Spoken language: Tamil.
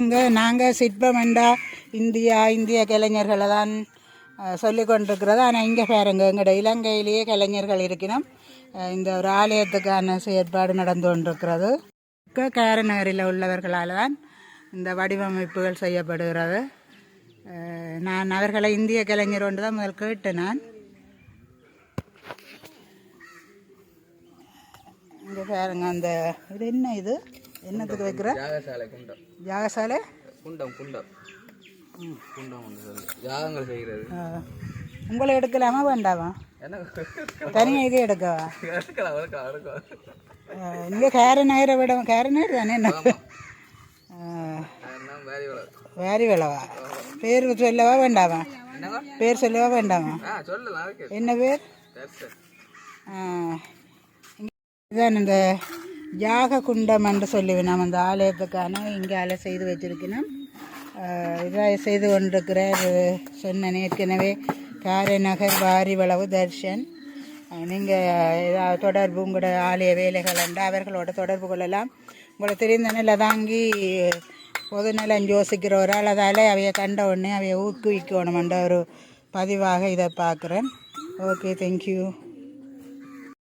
இங்கே நாங்கள் சிற்பமெண்டா இந்தியா இந்திய கலைஞர்களை தான் சொல்லி கொண்டிருக்கிறது. ஆனால் இங்கே பாருங்க எங்களோட இலங்கையிலேயே கலைஞர்கள் இருக்கணும் இந்த ஒரு ஆலயத்துக்கான செயற்பாடு நடந்து கொண்டிருக்கிறது. கேரநகரில் உள்ளவர்களால் தான் இந்த வடிவமைப்புகள் செய்யப்படுகிறது. நான் அவர்களை இந்திய கலைஞர் ஒன்று தான் முதல் கேட்டேன் நான். இங்கே பாருங்க அந்த இது என்ன இது? என்னத்துக்கு வைக்கிற? யாகசாலை குண்டம். யாகசாலை? குண்டம் குண்டம். குண்டம் யாகங்கள் செய்கிறது. உங்களை எடுக்கலாமா வேண்டாமா? என்ன? தனியாக இது எடுக்கவா? எடுக்கலாம் எடுக்கலாம் எடுக்கலாம். இங்கே கேரநகரை விட கேரநகர் தானே என்ன? வேறு விளவா? பேர் சொல்லவா வேண்டாமா? பேர் சொல்லவா வேண்டாமா? என்ன பேர்? இதான் இந்த யாக குண்டம் என்று சொல்லுவேன். நாம் அந்த ஆலயத்துக்கான இங்கே அலை செய்து வச்சிருக்கணும். இதாக செய்து கொண்டிருக்கிறார் சொன்னேன். ஏற்கனவே காரைநகர் வாரிவளவு தர்ஷன். நீங்கள் ஏதாவது தொடர்பு உங்களோட ஆலய வேலைகள் உண்டு அவர்களோட தொடர்பு கொள்ளலாம் உங்களுக்கு தெரிந்த தாங்கி பொதுநலம் யோசிக்கிற ஒரு ஆள். அதால் அவைய கண்ட உடனே அவைய ஊக்குவிக்கணுமென்ற ஒரு பதிவாக இதை பார்க்குறேன். Okay thank you